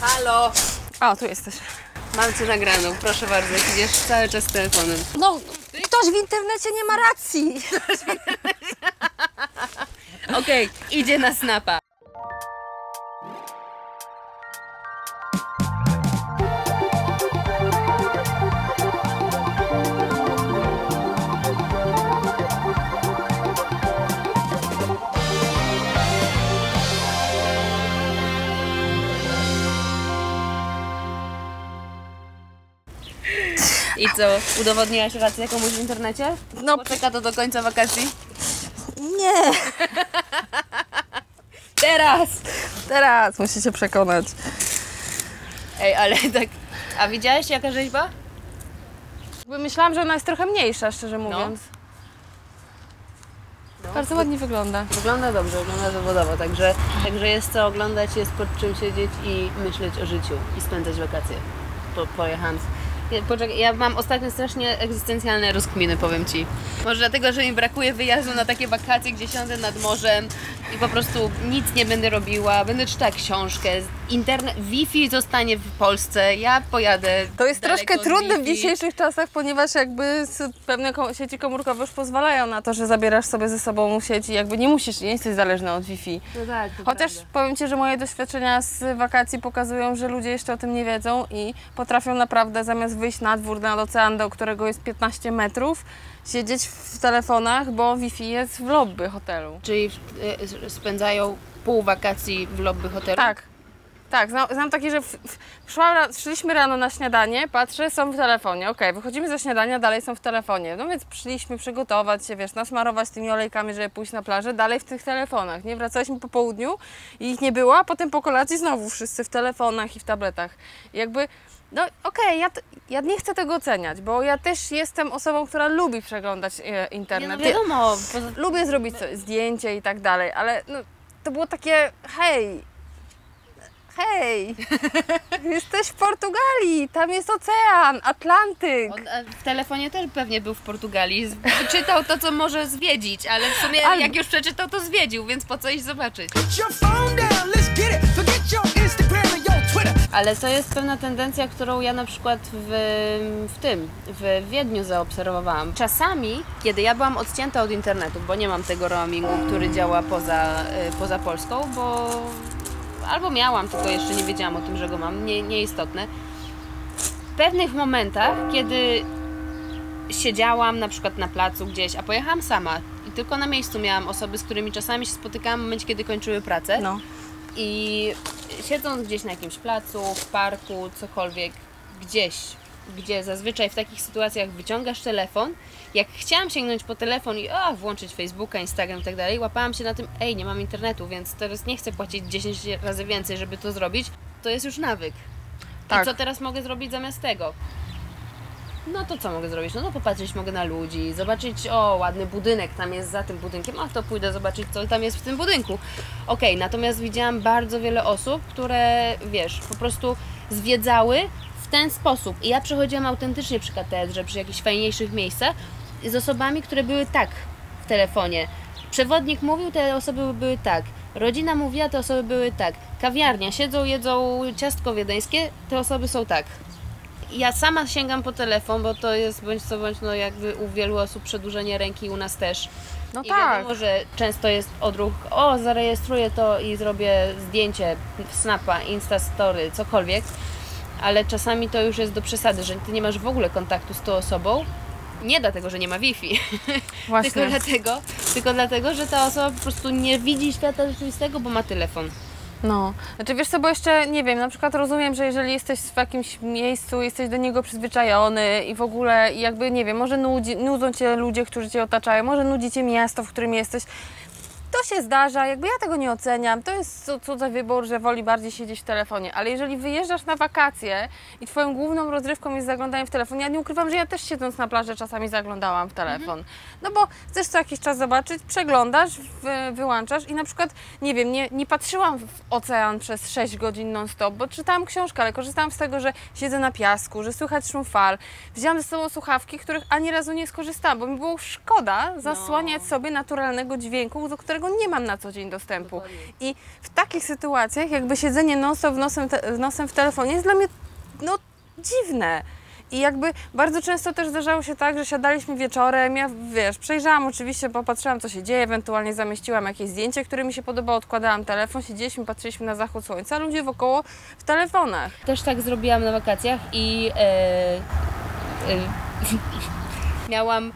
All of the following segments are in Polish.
Halo! O, tu jesteś. Mam cię nagraną, proszę bardzo, idziesz cały czas z telefonem. No, ktoś w internecie nie ma racji. Okej, idzie na snapa. I co, udowodniłaś rację komuś w internecie? No, Poczeka to do końca wakacji? nie. Teraz! Teraz musicie przekonać. Ej, ale tak... A widziałeś jaka rzeźba? Jakby myślałam, że ona jest trochę mniejsza, szczerze mówiąc. No. Bardzo ładnie wygląda. Wygląda dobrze, wygląda zawodowo, także, także jest co oglądać, jest pod czym siedzieć i myśleć o życiu i spędzać wakacje. Po, pojechałam. Poczekaj, ja mam ostatnio strasznie egzystencjalne rozkminy, powiem Ci. Może dlatego, że mi brakuje wyjazdu na takie wakacje, gdzie siądę nad morzem i po prostu nic nie będę robiła, będę czytała książkę, internet, Wi-Fi zostanie w Polsce, ja pojadę To jest troszkę trudne w dzisiejszych czasach, ponieważ jakby pewne sieci komórkowe już pozwalają na to, że zabierasz sobie ze sobą sieć i jakby nie musisz, nie jesteś zależny od Wi-Fi. No tak, Chociaż prawda. powiem Ci, że moje doświadczenia z wakacji pokazują, że ludzie jeszcze o tym nie wiedzą i potrafią naprawdę zamiast wyjść na dwór, nad ocean, do którego jest 15 metrów, siedzieć w telefonach, bo Wi-Fi jest w lobby hotelu. Czyli y, spędzają pół wakacji w lobby hotelu? Tak. Tak, znam, znam takie, że w, w, szłam, ra- szliśmy rano na śniadanie, patrzę, są w telefonie. Okej, wychodzimy ze śniadania, dalej są w telefonie. No więc przyszliśmy przygotować się, wiesz, nasmarować tymi olejkami, żeby pójść na plażę, dalej w tych telefonach. Nie wracaliśmy po południu i ich nie było, a potem po kolacji znowu wszyscy w telefonach i w tabletach. I jakby, no okej, ja, t- ja nie chcę tego oceniać, bo ja też jestem osobą, która lubi przeglądać e, Nie, no internet. wiadomo, poza... Lubię zrobić co- zdjęcie i tak dalej, ale no, to było takie, hej, hej, jesteś w Portugalii, tam jest ocean, Atlantyk. on e, w telefonie też pewnie był w Portugalii, czytał to, co może zwiedzić, ale w sumie Ale- jak już przeczytał, to zwiedził, więc po co iść zobaczyć? Ale to jest pewna tendencja, którą ja na przykład w, w tym, w Wiedniu zaobserwowałam. Czasami, kiedy ja byłam odcięta od internetu, bo nie mam tego roamingu, który działa poza, y, poza Polską, bo albo miałam, tylko jeszcze nie wiedziałam o tym, że go mam, nie, nieistotne. W pewnych momentach, kiedy siedziałam na przykład na placu gdzieś, a pojechałam sama i tylko na miejscu miałam osoby, z którymi czasami się spotykałam w momencie, kiedy kończyły pracę. No. I siedząc gdzieś na jakimś placu, w parku, cokolwiek, gdzieś, gdzie zazwyczaj w takich sytuacjach wyciągasz telefon, jak chciałam sięgnąć po telefon i a, włączyć Facebooka, Instagram i tak dalej, łapałam się na tym, ej, nie mam internetu, więc teraz nie chcę płacić 10 razy więcej, żeby to zrobić, to jest już nawyk. Tak. I co teraz mogę zrobić zamiast tego? No to co mogę zrobić? No to popatrzeć mogę na ludzi, zobaczyć, o, ładny budynek tam jest za tym budynkiem, a to pójdę zobaczyć, co tam jest w tym budynku. Okej, natomiast widziałam bardzo wiele osób, które, wiesz, po prostu zwiedzały w ten sposób. I ja przechodziłam autentycznie przy katedrze, przy jakichś fajniejszych miejscach z osobami, które były tak w telefonie. Przewodnik mówił, te osoby były tak. Rodzina mówiła, te osoby były tak. Kawiarnia, siedzą, jedzą ciastko wiedeńskie, te osoby są tak ja sama sięgam po telefon, bo to jest bądź co bądź, no jakby u wielu osób przedłużenie ręki, u nas też. No I tak. wiadomo, że często jest odruch, o zarejestruję to i zrobię zdjęcie, snapa, instastory, cokolwiek, ale czasami to już jest do przesady, że ty nie masz w ogóle kontaktu z tą osobą, nie dlatego, że nie ma Wi-Fi, Właśnie. tylko dlatego, tylko dlatego, że ta osoba po prostu nie widzi świata rzeczywistego, bo ma telefon. No, znaczy wiesz co, bo jeszcze nie wiem, na przykład rozumiem, że jeżeli jesteś w jakimś miejscu, jesteś do niego przyzwyczajony i w ogóle jakby, nie wiem, może nudzi, nudzą Cię ludzie, którzy Cię otaczają, może nudzi Cię miasto, w którym jesteś. To się zdarza, jakby ja tego nie oceniam. To jest cu- cudzy wybór, że woli bardziej siedzieć w telefonie. Ale jeżeli wyjeżdżasz na wakacje i twoją główną rozrywką jest zaglądanie w telefon, ja nie ukrywam, że ja też siedząc na plaży czasami zaglądałam w telefon. No bo chcesz co jakiś czas zobaczyć, przeglądasz, wy, wyłączasz i na przykład, nie wiem, nie, nie patrzyłam w ocean przez 6 godzin non-stop, bo czytałam książkę, ale korzystałam z tego, że siedzę na piasku, że słychać szum fal. Wzięłam ze sobą słuchawki, których ani razu nie skorzystałam, bo mi było szkoda zasłaniać sobie naturalnego dźwięku, do którego którego nie mam na co dzień dostępu. I w takich sytuacjach jakby siedzenie nosem, te, nosem w telefonie jest dla mnie no, dziwne. I jakby bardzo często też zdarzało się tak, że siadaliśmy wieczorem, ja wiesz, przejrzałam oczywiście, popatrzyłam co się dzieje, ewentualnie zamieściłam jakieś zdjęcie, które mi się podobało, odkładałam telefon, siedzieliśmy, patrzyliśmy na zachód słońca, ludzie wokoło w telefonach. Też tak zrobiłam na wakacjach i e, e, miałam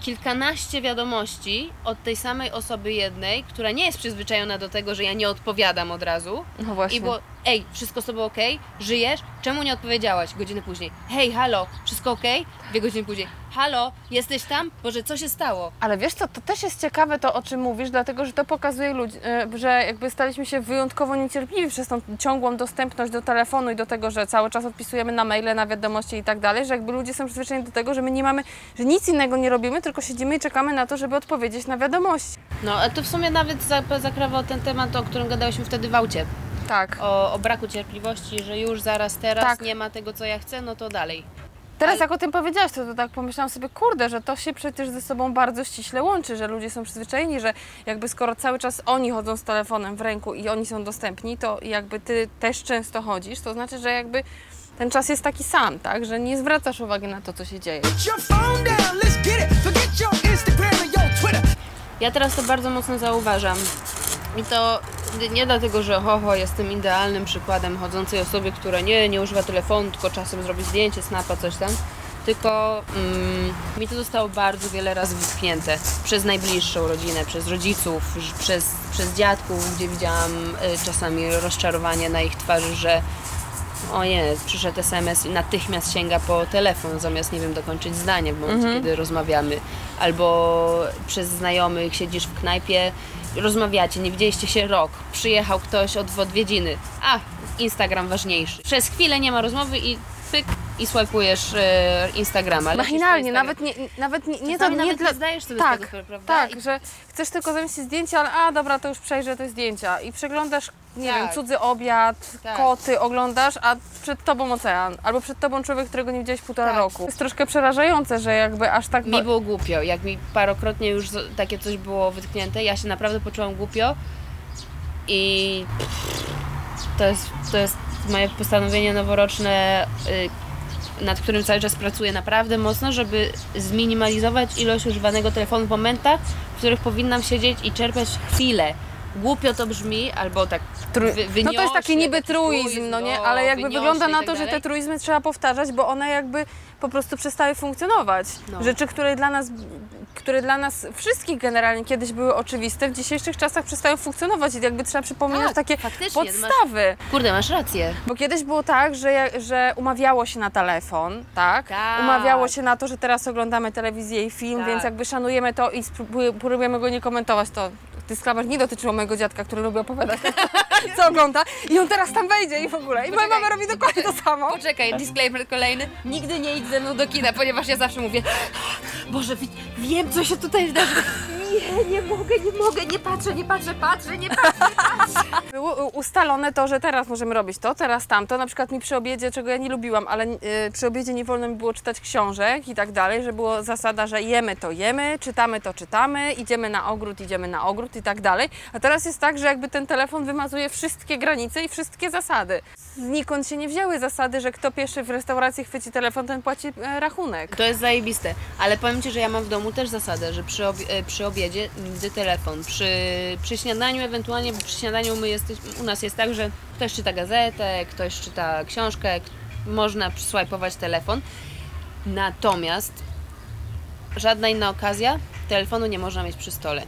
kilkanaście wiadomości od tej samej osoby jednej, która nie jest przyzwyczajona do tego, że ja nie odpowiadam od razu. No właśnie. I było, ej, wszystko z tobą ok? Żyjesz? Czemu nie odpowiedziałaś? Godzinę później. Hej, halo, wszystko ok? Dwie godziny później. Halo, jesteś tam? Boże, co się stało? Ale wiesz co, to też jest ciekawe to, o czym mówisz, dlatego że to pokazuje ludzi, e, że jakby staliśmy się wyjątkowo niecierpliwi przez tą ciągłą dostępność do telefonu i do tego, że cały czas odpisujemy na maile, na wiadomości i tak dalej, że jakby ludzie są przyzwyczajeni do tego, że my nie mamy, że nic innego nie robimy, tylko siedzimy i czekamy na to, żeby odpowiedzieć na wiadomości. No, a to w sumie nawet za- zakrawał ten temat, o którym gadałyśmy wtedy w aucie. Tak. O, o braku cierpliwości, że już zaraz teraz Tak. nie ma tego, co ja chcę, no to dalej. Teraz Ale- jak o tym powiedziałaś, to, to tak pomyślałam sobie, kurde, że to się przecież ze sobą bardzo ściśle łączy, że ludzie są przyzwyczajeni, że jakby skoro cały czas oni chodzą z telefonem w ręku i oni są dostępni, to jakby ty też często chodzisz, to znaczy, że jakby ten czas jest taki sam, tak? Że nie zwracasz uwagi na to, co się dzieje. Ja teraz to bardzo mocno zauważam. I to nie dlatego, że ho, ho, jestem idealnym przykładem chodzącej osoby, która nie, nie używa telefonu, tylko czasem zrobi zdjęcie, snapa, coś tam. Tylko mm, mi to zostało bardzo wiele razy wytknięte przez najbliższą rodzinę, przez rodziców, przez, przez dziadków, gdzie widziałam y, czasami rozczarowanie na ich twarzy, że o nie, przyszedł SMS i natychmiast sięga po telefon, zamiast, nie wiem, dokończyć zdanie w momencie, kiedy rozmawiamy. Albo przez znajomych siedzisz w knajpie, rozmawiacie, nie widzieliście się rok, przyjechał ktoś od w odwiedziny, a Instagram ważniejszy. Przez chwilę nie ma rozmowy i pyk i swajpujesz e, Instagrama. lecisz po Machinalnie, nawet nie, nawet nie, nie, Czasami to, nie nawet dla... nie zdajesz sobie tak, z tego, prawda? Tak, I- że chcesz tylko zamieścić zdjęcia, ale a dobra, to już przejrzę te zdjęcia i przeglądasz, nie Tak. wiem, cudzy obiad, Tak. koty oglądasz, a przed tobą ocean, albo przed tobą człowiek, którego nie widziałeś półtora Tak. roku. jest troszkę przerażające, że jakby aż tak... Mi było głupio, jak mi parokrotnie już takie coś było wytknięte, ja się naprawdę poczułam głupio i to jest, to jest moje postanowienie noworoczne, y, nad którym cały czas pracuję naprawdę mocno, żeby zminimalizować ilość używanego telefonu w momentach, w których powinnam siedzieć i czerpać chwilę. Głupio to brzmi, albo tak Tru... wy, no to jest taki niby taki truizm, no nie? Ale jakby wygląda i na tak to, że te truizmy trzeba powtarzać, bo one jakby po prostu przestały funkcjonować. No. Rzeczy, które dla nas, które dla nas wszystkich generalnie kiedyś były oczywiste, w dzisiejszych czasach przestają funkcjonować i jakby trzeba przypominać Tak, takie faktycznie, masz- podstawy. Kurde, masz rację. Bo kiedyś było tak, że, że umawiało się na telefon, tak? Tak. Umawiało się na to, że teraz oglądamy telewizję i film, Tak. więc jakby szanujemy to i spróbuj- próbujemy go nie komentować. To ty sklamarz nie dotyczyło mojego dziadka, który lubi opowiadać, co ogląda. I on teraz tam wejdzie i w ogóle. I moja mama robi dokładnie to samo. Poczekaj, disclaimer kolejny. Nigdy nie idź ze mną do kina, ponieważ ja zawsze mówię Boże, wi- wiem co się tutaj wydarzy. Nie, nie mogę, nie mogę, nie patrzę, nie patrzę, patrzę, nie patrzę. Było u- ustalone to, że teraz możemy robić to, teraz tamto. Na przykład mi przy obiedzie, czego ja nie lubiłam, ale y, przy obiedzie nie wolno mi było czytać książek i tak dalej, że było zasada, że jemy to jemy, czytamy to czytamy, idziemy na ogród, idziemy na ogród i tak dalej. A teraz jest tak, że jakby ten telefon wymazuje wszystkie granice i wszystkie zasady. Znikąd się nie wzięły zasady, że kto pierwszy w restauracji chwyci telefon, ten płaci e, rachunek. To jest zajebiste, ale powiem Ci, że ja mam w domu też zasadę, że przy, e, przy obiedzie nigdy telefon. Przy, przy śniadaniu ewentualnie, bo przy śniadaniu my jesteś, u nas jest tak, że ktoś czyta gazetę, ktoś czyta książkę, można swajpować telefon. Natomiast żadna inna okazja telefonu nie można mieć przy stole.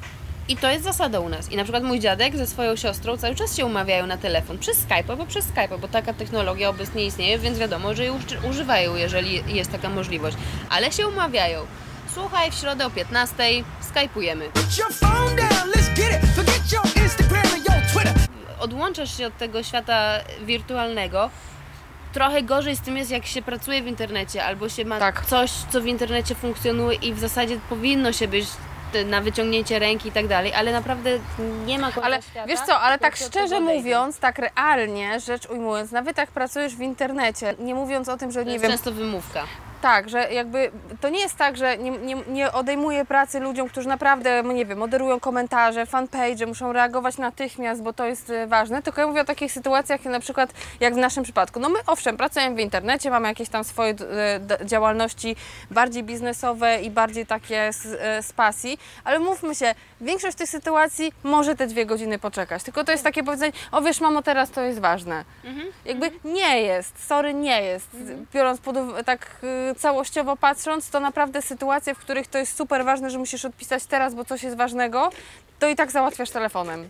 I to jest zasada u nas. I na przykład mój dziadek ze swoją siostrą cały czas się umawiają na telefon przez Skype, bo przez Skype, bo taka technologia obecnie istnieje, więc wiadomo, że ją uży- używają, jeżeli jest taka możliwość. Ale się umawiają. Słuchaj, w środę o 15 skypujemy. Put your phone down, let's get it. Forget your Instagram and your Twitter. Odłączasz się od tego świata wirtualnego. Trochę gorzej z tym jest, jak się pracuje w internecie, albo się ma Tak. coś, co w internecie funkcjonuje i w zasadzie powinno się być na wyciągnięcie ręki i tak dalej, ale naprawdę nie ma końca Ale świata, wiesz co, ale tak szczerze mówiąc, tak realnie rzecz ujmując, nawet jak pracujesz w internecie, nie mówiąc o tym, że To nie jest wiem, często wymówka. Tak, że jakby to nie jest tak, że nie, nie, nie odejmuje pracy ludziom, którzy naprawdę, no nie wiem, moderują komentarze, fanpage, muszą reagować natychmiast, bo to jest e, ważne, tylko ja mówię o takich sytuacjach na przykład jak w naszym przypadku. No my owszem, pracujemy w internecie, mamy jakieś tam swoje e, działalności bardziej biznesowe i bardziej takie z, e, z pasji, ale mówmy się, większość tych sytuacji może te dwie godziny poczekać, tylko to jest takie powiedzenie, o wiesz mamo, teraz to jest ważne. Jakby nie jest, sorry, nie jest. Biorąc pod uwagę, tak y, całościowo patrząc, to naprawdę sytuacje, w których to jest super ważne, że musisz odpisać teraz, bo coś jest ważnego, to i tak załatwiasz telefonem.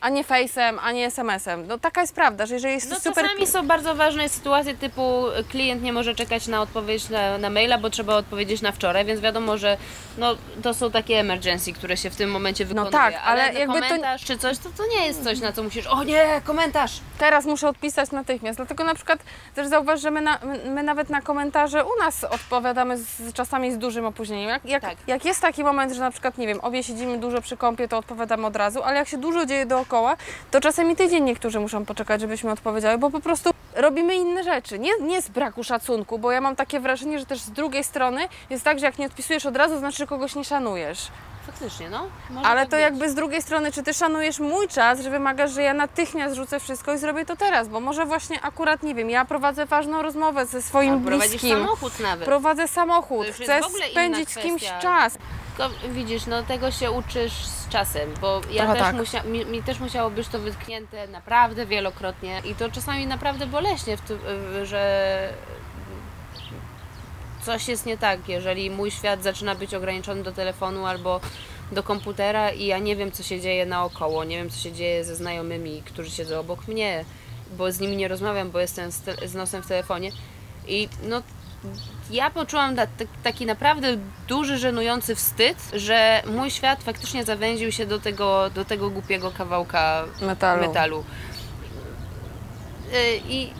A nie face'em, a nie SMS-em. No taka jest prawda, że jeżeli jest No super... czasami są bardzo ważne sytuacje typu klient nie może czekać na odpowiedź na, na maila, bo trzeba odpowiedzieć na wczoraj, więc wiadomo, że no, to są takie emergency, które się w tym momencie wykonuje. tak, ale jakby to- komentarz czy coś, to, to nie jest coś, na co musisz, o nie, komentarz! Teraz muszę odpisać natychmiast. Dlatego na przykład też zauważ, że my, na, my- nawet na komentarze u nas odpowiadamy z, czasami z dużym opóźnieniem. Jak, jak, Tak. jak jest taki moment, że na przykład, nie wiem, obie siedzimy dużo przy kąpie, to odpowiadamy od razu, ale jak się dużo dzieje dookoła, to czasami tydzień niektórzy muszą poczekać, żebyśmy odpowiedziały, bo po prostu robimy inne rzeczy. Nie, nie z braku szacunku, bo ja mam takie wrażenie, że też z drugiej strony jest tak, że jak nie odpisujesz od razu, znaczy, że kogoś nie szanujesz. Faktycznie, no. Może Ale tak to być. jakby z drugiej strony, czy ty szanujesz mój czas, że wymagasz, że ja natychmiast rzucę wszystko i zrobię to teraz, bo może właśnie akurat, nie wiem, ja prowadzę ważną rozmowę ze swoim A prowadzisz bliskim, samochód nawet. prowadzę samochód, chcę spędzić z kimś czas. Tylko widzisz, no tego się uczysz z czasem, bo ja Trochę też tak. musia, mi, mi też musiało być to wytknięte naprawdę wielokrotnie i to czasami naprawdę boleśnie, tym, że coś jest nie tak, jeżeli mój świat zaczyna być ograniczony do telefonu albo do komputera i ja nie wiem, co się dzieje naokoło, nie wiem, co się dzieje ze znajomymi, którzy siedzą obok mnie, bo z nimi nie rozmawiam, bo jestem z, z nosem w telefonie i no ja poczułam ta, ta, taki naprawdę duży, żenujący wstyd, że mój świat faktycznie zawęził się do tego, do tego głupiego kawałka Metalu. metalu. Y, i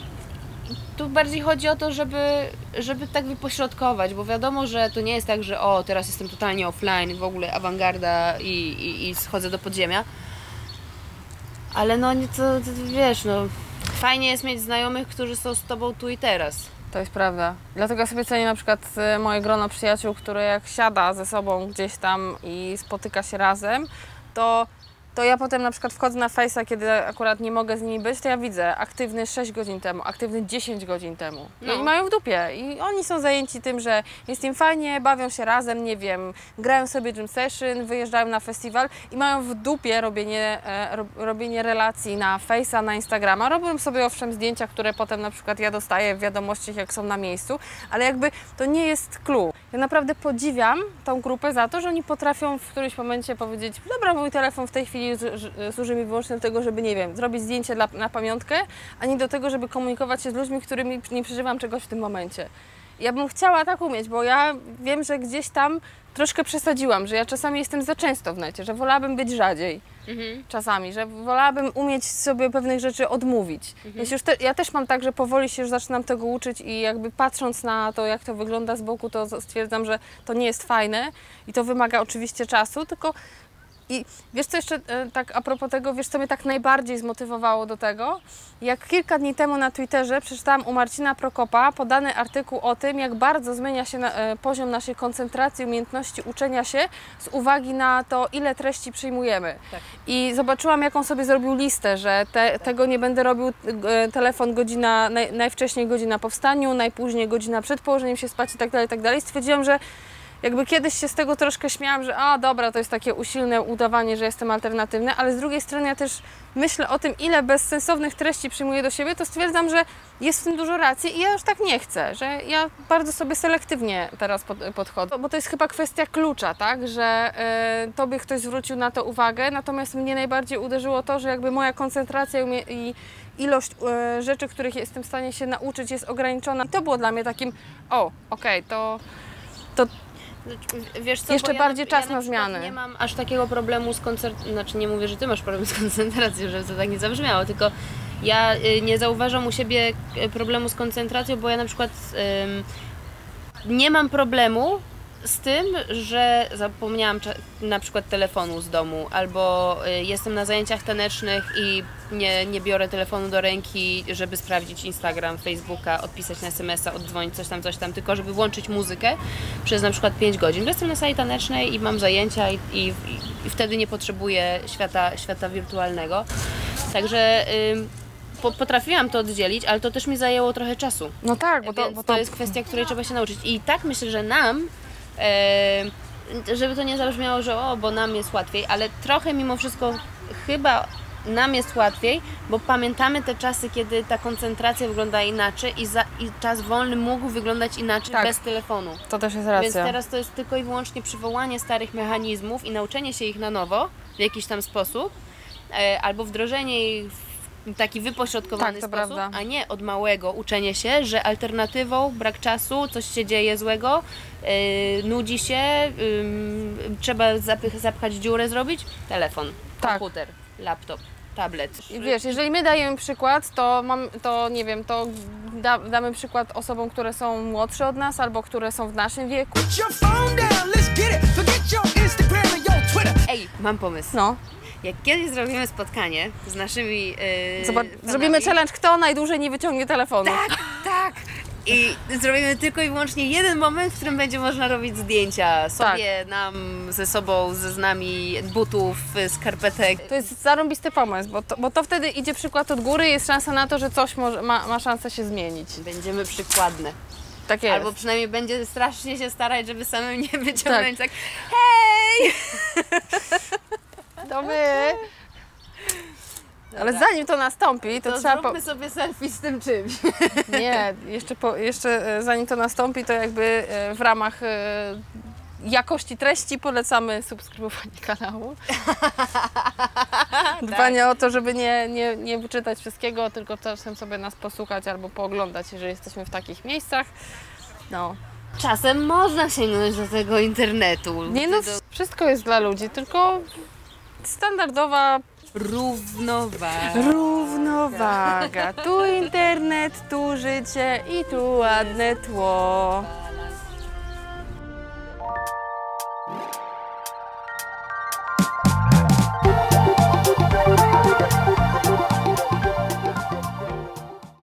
tu bardziej chodzi o to, żeby, żeby tak wypośrodkować, bo wiadomo, że to nie jest tak, że o, teraz jestem totalnie offline, w ogóle awangarda i, i, i schodzę do podziemia. Ale no nie to, to wiesz, no fajnie jest mieć znajomych, którzy są z tobą tu i teraz. To jest prawda. Dlatego sobie cenię na przykład e, moje grono przyjaciół, które jak siada ze sobą gdzieś tam i spotyka się razem, to, to ja potem na przykład wchodzę na Face'a, kiedy akurat nie mogę z nimi być, to ja widzę aktywny 6 godzin temu, aktywny 10 godzin temu. I No. mają w dupie. I oni są zajęci tym, że jest im fajnie, bawią się razem, nie wiem, grają sobie gym session, wyjeżdżają na festiwal i mają w dupie robienie, e, ro, robienie relacji na Face'a, na Instagrama. Robią sobie owszem zdjęcia, które potem na przykład ja dostaję w wiadomościach, jak są na miejscu, ale jakby to nie jest clue. Ja naprawdę podziwiam tą grupę za to, że oni potrafią w którymś momencie powiedzieć, dobra, mój telefon w tej chwili służy mi wyłącznie do tego, żeby, nie wiem, zrobić zdjęcie dla, na pamiątkę, a nie do tego, żeby komunikować się z ludźmi, którymi nie przeżywam czegoś w tym momencie. Ja bym chciała tak umieć, bo ja wiem, że gdzieś tam troszkę przesadziłam, że ja czasami jestem za często w necie, że wolałabym być rzadziej czasami, że wolałabym umieć sobie pewnych rzeczy odmówić. Więc już te, ja też mam tak, że powoli się już zaczynam tego uczyć i jakby patrząc na to, jak to wygląda z boku, to stwierdzam, że to nie jest fajne i to wymaga oczywiście czasu, tylko i wiesz co jeszcze e, tak a propos tego, wiesz co mnie tak najbardziej zmotywowało do tego? Jak kilka dni temu na Twitterze przeczytałam u Marcina Prokopa podany artykuł o tym, jak bardzo zmienia się na, e, poziom naszej koncentracji, umiejętności uczenia się z uwagi na to, ile treści przyjmujemy. Tak. I zobaczyłam, jaką sobie zrobił listę, że te, tego nie będę robił e, telefon godzina, naj, najwcześniej godzina po wstaniu, najpóźniej godzina przed położeniem się spać i tak dalej, tak dalej. Stwierdziłam, że jakby kiedyś się z tego troszkę śmiałam, że a dobra, to jest takie usilne udawanie, że jestem alternatywny, ale z drugiej strony ja też myślę o tym, ile bezsensownych treści przyjmuję do siebie, to stwierdzam, że jest w tym dużo racji i ja już tak nie chcę, że ja bardzo sobie selektywnie teraz pod, podchodzę, bo to jest chyba kwestia klucza, tak, że e, tobie ktoś zwrócił na to uwagę, natomiast mnie najbardziej uderzyło to, że jakby moja koncentracja i ilość e, rzeczy, których jestem w stanie się nauczyć jest ograniczona. I to było dla mnie takim, o, okej, to, to Znaczy, Wiesz co, Jeszcze bardziej czas ja na na zmiany. Nie mam aż takiego problemu z koncentracją, znaczy nie mówię, że ty masz problem z koncentracją, żeby to tak nie zabrzmiało, tylko ja y, nie zauważam u siebie y, problemu z koncentracją, bo ja na przykład ym, nie mam problemu z tym, że zapomniałam na przykład telefonu z domu, albo y, jestem na zajęciach tanecznych i nie, nie biorę telefonu do ręki, żeby sprawdzić Instagram, Facebooka, odpisać na SMS-a, oddzwonić coś tam, coś tam, tylko żeby włączyć muzykę przez na przykład 5 godzin. Bo Jestem na sali tanecznej i mam zajęcia i, i, i wtedy nie potrzebuję świata, świata wirtualnego. Także ym, po, potrafiłam to oddzielić, ale to też mi zajęło trochę czasu. No tak, bo to, bo to to jest kwestia, której trzeba się nauczyć. I tak myślę, że nam, żeby to nie zabrzmiało, że o, bo nam jest łatwiej, ale trochę mimo wszystko chyba nam jest łatwiej, bo pamiętamy te czasy, kiedy ta koncentracja wygląda inaczej i, za, i czas wolny mógł wyglądać inaczej Tak. bez telefonu. to też jest Więc racja. teraz to jest tylko i wyłącznie przywołanie starych mechanizmów i nauczenie się ich na nowo w jakiś tam sposób, e, albo wdrożenie ich w taki wypośrodkowany Tak, sposób, prawda. a nie od małego uczenie się, że alternatywą, brak czasu, coś się dzieje złego, e, nudzi się, ym, trzeba zapych, zapchać dziurę, zrobić, telefon, Tak. komputer, laptop, tablet. I Wiesz, jeżeli my dajemy przykład, to mam, to nie wiem, to da, damy przykład osobom, które są młodsze od nas albo które są w naszym wieku. Down. Ej, mam pomysł. No, Jak kiedyś zrobimy spotkanie z naszymi yy, zobacz, fanami, zrobimy challenge, kto najdłużej nie wyciągnie telefonu. Tak, tak. I zrobimy tylko i wyłącznie jeden moment, w którym będzie można robić zdjęcia sobie, nam, ze sobą, ze z nami, butów, skarpetek. To jest zarąbisty pomysł, bo to, bo to wtedy idzie przykład od góry i jest szansa na to, że coś może, ma, ma szansę się zmienić. Będziemy przykładne. Tak jest. Albo przynajmniej będzie strasznie się starać, żeby samym nie wyciągnąć tak. Tak. Hej! To my. Ale zanim to nastąpi, to, To trzeba. Po... zróbmy sobie selfie z tym czymś. Nie, jeszcze, po, jeszcze e, zanim to nastąpi, to jakby e, w ramach e, jakości treści polecamy subskrybowanie kanału. Dbanie o to, żeby nie, nie, nie wyczytać wszystkiego, tylko czasem sobie nas posłuchać albo pooglądać, jeżeli jesteśmy w takich miejscach. No. Czasem można sięgnąć do tego internetu. Nie no, wszystko jest dla ludzi, tylko standardowa równowaga. równowaga. Tu internet, tu życie i tu ładne tło.